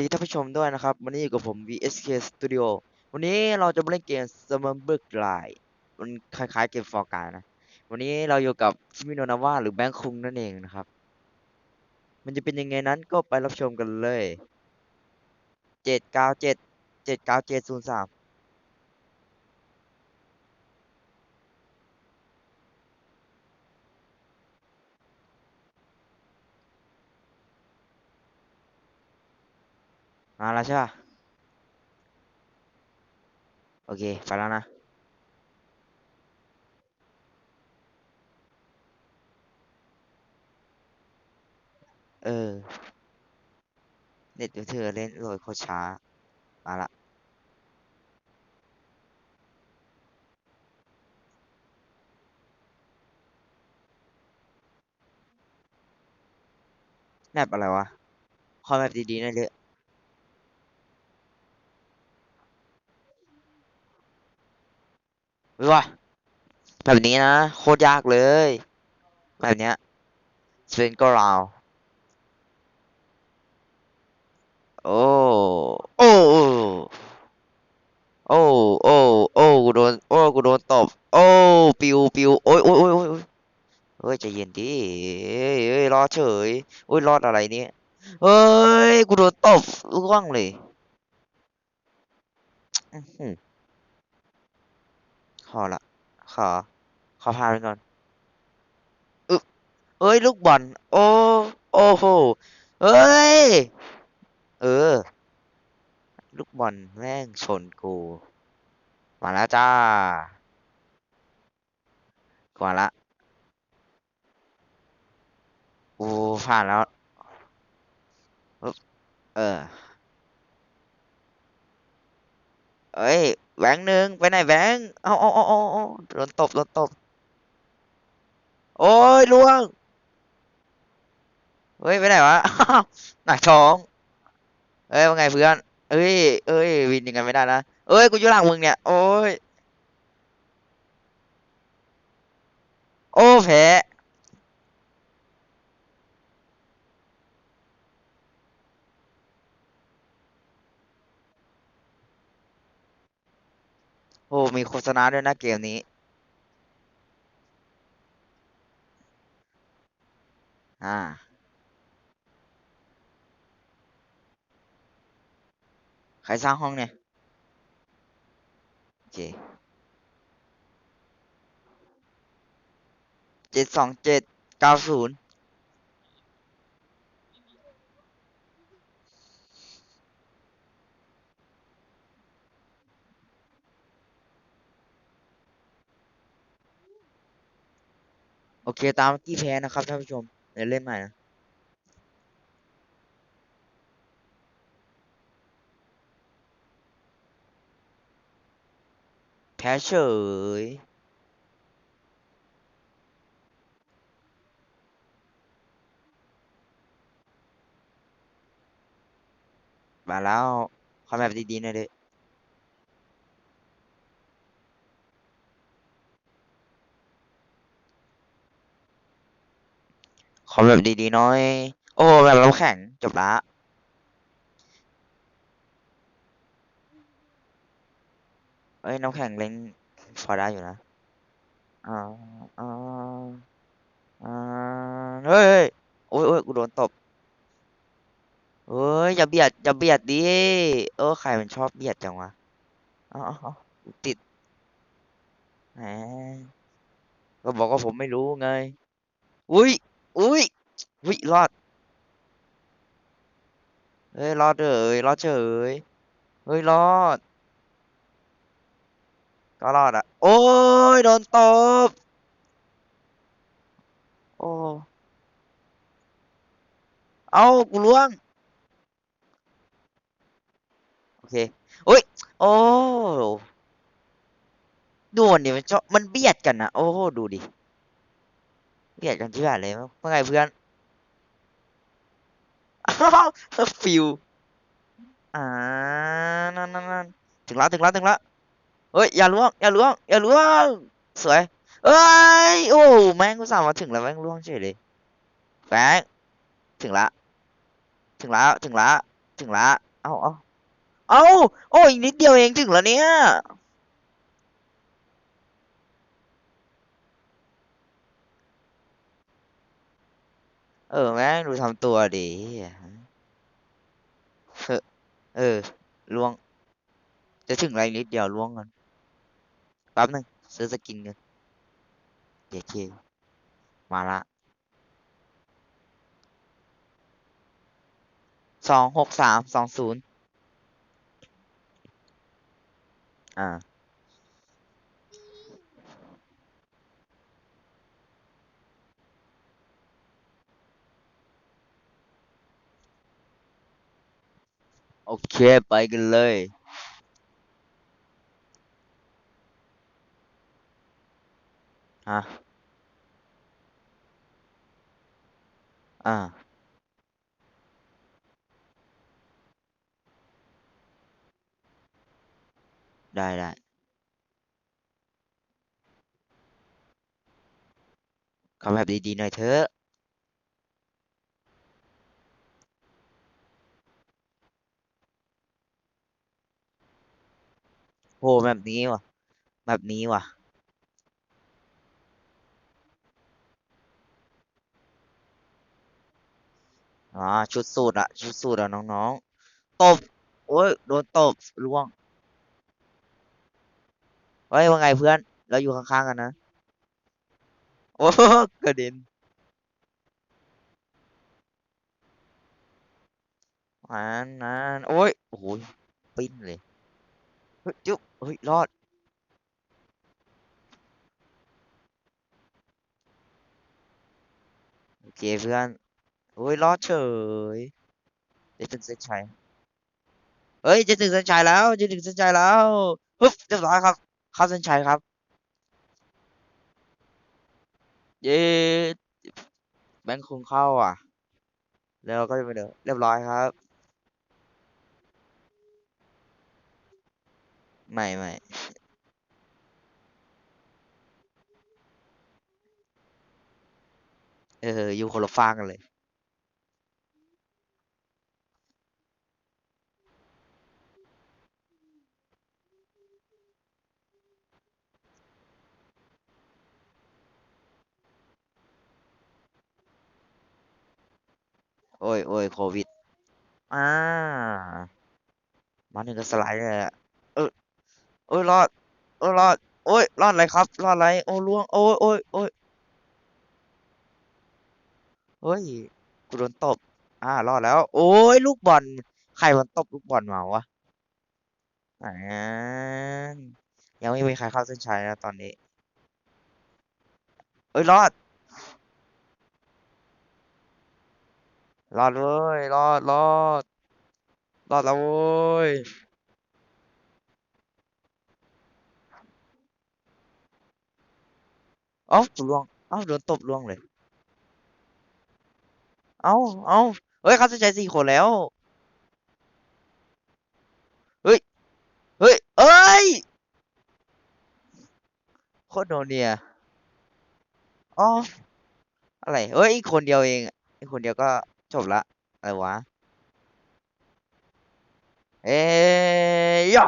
ดีท่านผู้ชมด้วยนะครับ วันนี้อยู่กับผม VSK Studio วันนี้เราจะมาเล่นเกม s u m m e r b i r d Line มันคล้ายๆเกมฟอร์การนะ วันนี้เราอยู่กับชิมิโนนาวาหรือแบงคุงนั่นเองนะครับ มันจะเป็นยังไงนั้นก็ไปรับชมกันเลย 797 79703 มาแล้วใช่ป่ะ โอเค ไปแล้วนะเออ เน็ตเธอเล่นโหลดโคตรช้า มาละแมปอะไรวะขอแมปดีๆหน่อยเถอะ วิวะแบบนี้นะ โคตรยากเลย แบบเนี้ยสเปนก็ราว โอ้ โอ้ โอ้ โอ้ โอ้ กูโดน โอ้ กูโดนตบ โอ้ ปิวปิวโอ้ยโอ้ยโอ้ยโอ้ยเฮ้ยใจเย็นดิเฮ้ย รอดเฉยโอ้ย รอดอะไรเนี่ยเฮ้ย กูโดนตบร่วงเลย อือ ขอละ ขอ ขอพาไปก่อนอึบเอ้ย ลูกบอล โอ้ โอ้โหเฮ้ย เออ ลูกบอลแม่งชนกู มาแล้วจ้าก่อนละ กูผ่านแล้ว เออ เอ้ยแบงค์หนึ่งไปไหนแบงค์เอาเอาเอาเอาเอาโดนตบโดนตบ โอ้ยล่วง เฮ้ยไปไหนวะ หนักท้องเอ้ยว่าไงเพื่อนเอ้ยเอ้ยวินยังไงไม่ได้นะเอ้ยกูอยู่หลังมึงเนี่ย โอ้ย โอ้แพ้ โอ้มีโฆษณาด้วยนะเกมนี้ อ่า ใครสร้างห้องเนี่ยเคเจ็ดสองเจ็ดเก้าศูนย์ อเคตามเมื่อกี้แพ้นะครับท่านผู้ชมเดี๋ยวเล่นใหม่นะแพ้เฉยมาแล้วขอแบบดีๆหน่อยดิ ขอแบบดีๆน่อย โอ้แบบเราแข่งจบละเอ้ยน้ำแข็งเล่นพอได้อยู่นะอ่าอ่าอ่าเฮ้ยโอ้ยโอ้ยกูโดนตบเฮ้ยอย่าเบียดอย่าเบียดดิเออใครมันชอบเบียดจังวะอ๋อติดแหมก็บอกว่าผมไม่รู้ไง อุ้ย อุ้ยอุ้ยรอดเฮ้ยรอดเอ้ยรอดเฉยเฮ้ยรอด ก็รอดอะ โอ้ยโดนตบ โอ้ เอากูล่วง โอเคโอ้ย โอ้ดูนดิมันชอบมันเบียดกันนะโอ้โหดูดิ เบียดกันที่แบบเลยว่าไงเพื่อนฟิวอ่านั่นนั่นนั่นถึงแล้วถึงแล้วถึงแล้วเฮ้ยอย่าล่วงอย่าล่วงอย่าล่วงสวยเอ้ยโอ้แม่งกูสามมาถึงแล้วแม่งล่วงเฉยเลยแฟงถึงละ ถึงล้วถึงละถึงละเอาเอาเอาโอ้ยนิดเดียวเองถึงแล้วเนี่ย เออแม่งดูทำตัวดีเออล่วง จะถึงอะไรนิดเดียวล่วงกันแป๊บหนึงซื้อสกินกันเดี๋ยวเคมาละสองหกสามสองศูนย์อ่า โอเค ไปกันเลย ฮะ อ่า ได้ได้ขอแบบดีๆหน่อยเถอะ โหแบบนี้ว่ะ แบบนี้ว่ะอ่าชุดสูทอะชุดสูทอะน้องๆ ตบ โอ้ย โดนตบล่วง เฮ้ย ว่าไงเพื่อน เราอยู่ข้างๆกันนะ โอ้กระเด็นนั้นนั้นโอ้ย โอ้โหปิ้นเลย เฮ้ยจุ๊บเฮ้ย รอด โอเคเพื่อนโอ้ย รอดเฉยจะถึงเส้นชัยเฮ้ย จะถึงเส้นชัยแล้ว จะถึงเส้นชัยแล้วฮึบเรียบร้อยครับ เข้าเส้นชัยครับ เย้แบงค์คงเข้าอะ แล้วก็จะไปเดินเรียบร้อยครับ ไม่ไม่เออ อยู่คนละฟากกันเลย โอ้ยโอ้ยโควิด อ่า มาถึงก็สไลด์เลยอะ โอ้ยรอด โอ้ยรอด โอ้ยรอดอะไรครับ รอดอะไร โอ้ล่วง โอ้ยโอ้ยโอ้ยเฮ้ย กูโดนตบ อ่า รอดแล้ว โอ้ยลูกบอล ใครมันตบลูกบอลมาวะอ่ายังไม่มีใครเข้าเส้นชัยนะตอนนี้ เอ้ยรอด รอดเว้ยรอดรอดรอดแล้วเว้ย เอ้าล่วงเอ้าโดนตบล่วงเลย เอ้าเอ้าเฮ้ยเขาเส้นชัยสี่คนแล้ว เฮ้ย เฮ้ย เอ้ย โคตรโนเนียอ๋ออะไร เฮ้ย อีกคนเดียวเองอะอีกคนเดียวก็จบละ อะไรวะ เอ้ย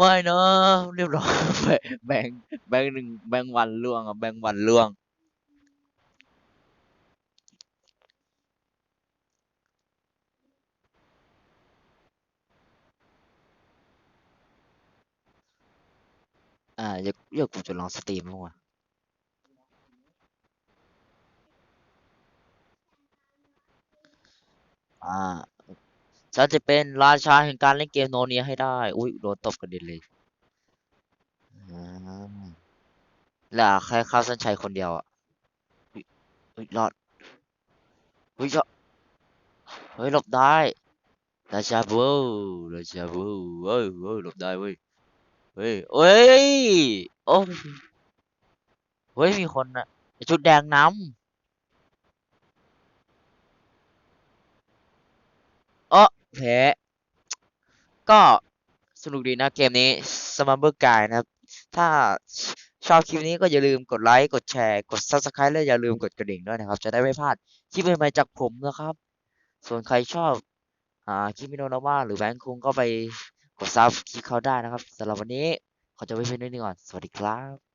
ย่าไม่นะเรียบร้อยแบงค์แบงค์หนึ่งแฉันจะเป็นราชาแห่งการเล่นเกมโนเนียให้ได้ อุ้ยโดนตบกระเด็นเลยอ่าแล้วใครข้าเส้นชัยคนเดียวอะอุ๊ยอุ้ยรอดอุ้ยรอดเฮ้ยหลบได้ราชาบูราชาบูเฮ้ยเฮ้ยหลบได้เว้ยเฮ้ยเฮ้ยโอ้เฮ้ยมีคนอะชุดแดงน้ำเออ แพ้ ก็สนุกดีนะเกมนี้ Summer Guy นะครับ ถ้าชอบคลิปนี้ก็อย่าลืมกดไลค์ กดแชร์ กด Subscribe และอย่าลืมกดกระดิ่งด้วยนะครับ จะได้ไม่พลาดคลิปใหม่ๆจากผมนะครับ ส่วนใครชอบอ่าคิมิโนนว่าหรือแบงค์คุงก็ไปกดซับคลิปเขาได้นะครับสำหรับวันนี้ขอจบไว้เพียงเท่านี้ก่อน สวัสดีครับ